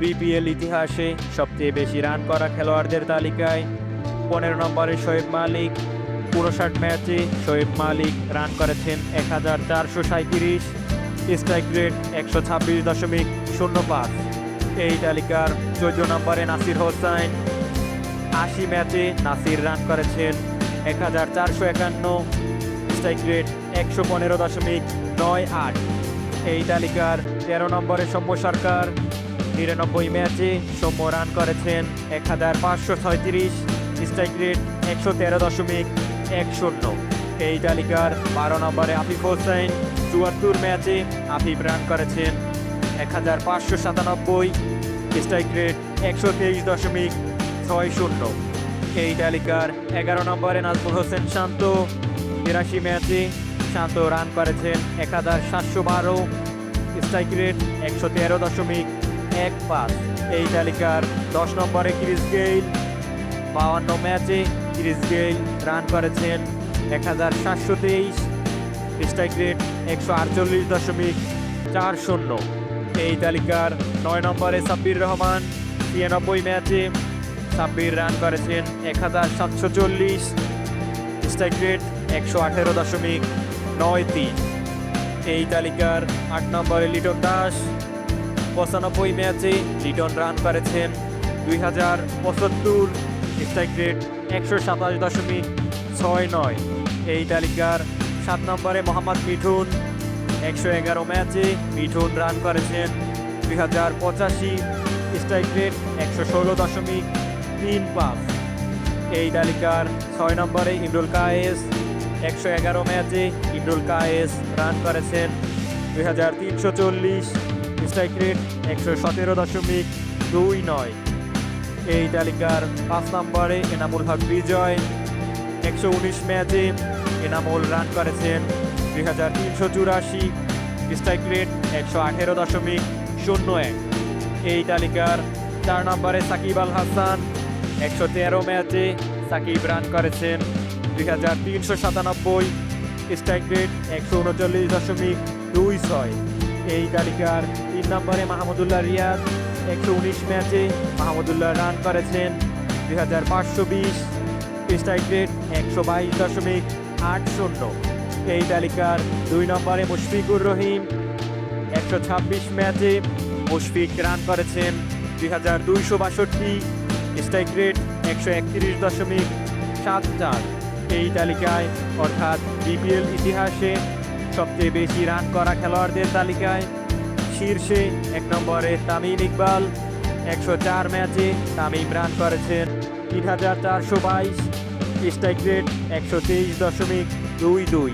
BPL ইতিহাসে সবচেয়ে বেশি রান করা খেলোয়াড়দের তালিকায় পনেরো নম্বরে শোয়েব মালিক। উনষাট ম্যাচে শোয়েব মালিক রান করেছেন এক হাজার চারশো সাঁত্রিশ স্ট্রাইক রেট একশো ছাব্বিশ দশমিক শূন্য পাঁচ। এই তালিকার চোদ্দ নম্বরে নাসির হোসাইন আশি ম্যাচে নাসির রান করেছেন এক হাজার চারশো একান্ন। স্ট্রাইক রেট একশো পনেরো দশমিক নয় আট। এই তালিকার তেরো নম্বরে সব্য সরকার। নিরানব্বই ম্যাচে সৌম্য রান করেছেন এক হাজার পাঁচশো ছয়ত্রিশ, স্ট্রাইক রেট একশো তেরো দশমিক এক শূন্য। এই তালিকার বারো নম্বরে আফিফ হোসেন, চুয়াত্তর ম্যাচে আফিফ রান করেছেন এক হাজার পাঁচশো সাতানব্বই, স্ট্রাইক রেট একশো তেইশ দশমিক ছয় শূন্য। এই তালিকার এগারো নম্বরে নাজমুল হোসেন শান্ত, বিরাশি ম্যাচে শান্ত রান করেছেন এক হাজার সাতশো বারো, স্ট্রাইক রেট একশো তেরো দশমিক এক পাঁচ এই তালিকার দশ নম্বরে ক্রিস গেইল। বাউান্ন ম্যাচে ক্রিস গেইল রান করেছেন এক হাজার সাতশো তেইশ। স্ট্রাইক রেট একশো আটচল্লিশ দশমিক চার শূন্য। এই তালিকার নয় নম্বরে সাব্বির রহমান। ছিয়ানব্বই ম্যাচে সাব্বির রান করেছেন এক হাজার সাতশো চল্লিশ। স্ট্রাইক রেট একশো আঠেরো দশমিক নয় তিন। এই তালিকার আট নম্বরে লিটন দাস। পঁচানব্বই ম্যাচে লিটন রান করেছেন দুই হাজার পঁচাত্তর। স্ট্রাইক রেট একশো সাতাশ দশমিক ছয় নয়। এই তালিকার সাত নম্বরে মোহাম্মদ মিঠুন। একশো এগারো ম্যাচে মিঠুন রান করেছেন দুই হাজার পঁচাশি। স্ট্রাইক রেট একশো ষোলো দশমিক তিন পাঁচ। এই তালিকার ছয় নম্বরে ইমরুল কায়েস। একশো এগারো ম্যাচে ইমরুল কায়েস রান করেছেন দুই হাজার তিনশো চল্লিশ। স্ট্রাইক রেট একশো সতেরো দশমিক দুই নয়। এই তালিকার পাঁচ নম্বরে এনামুল হক বিজয়, একশো উনিশ ম্যাচে এনামুল রান করেছেন দুই হাজার তিনশো চুরাশি। স্ট্রাইক রেট একশো আঠেরো দশমিক শূন্য এক। এই তালিকার চার নম্বরে সাকিব আল হাসান, একশো তেরো ম্যাচে সাকিব রান করেছেন দুই হাজার তিনশো সাতানব্বই। স্ট্রাইক রেট একশো উনচল্লিশ দশমিক দুই ছয়। এই তালিকার তিন নম্বরে মাহমুদুল্লাহ রিয়াদ। একশো উনিশ ম্যাচে মাহমুদুল্লাহ রান করেছেন। দুই হাজার পাঁচশো বিশ স্ট্রাইক রেট একশো বাইশ দশমিক আট শূন্য। এই তালিকার দুই নম্বরে মুশফিকুর রহিম। একশো ছাব্বিশ ম্যাচে মুশফিক রান করেছেন। দুই হাজার দুইশো বাষট্টি স্ট্রাইক রেট একশো একত্রিশ দশমিক সাত চার। এই তালিকায় অর্থাৎ বিপিএল ইতিহাসে সবচেয়ে বেশি রান করা খেলোয়াড়দের তালিকায় শীর্ষে এক নম্বরে তামিম ইকবাল, একশো চার ম্যাচে তামিম রান করেছেন তিন হাজার চারশো বাইশ। স্ট্রাইক রেট একশো তেইশ দশমিক দুই দুই।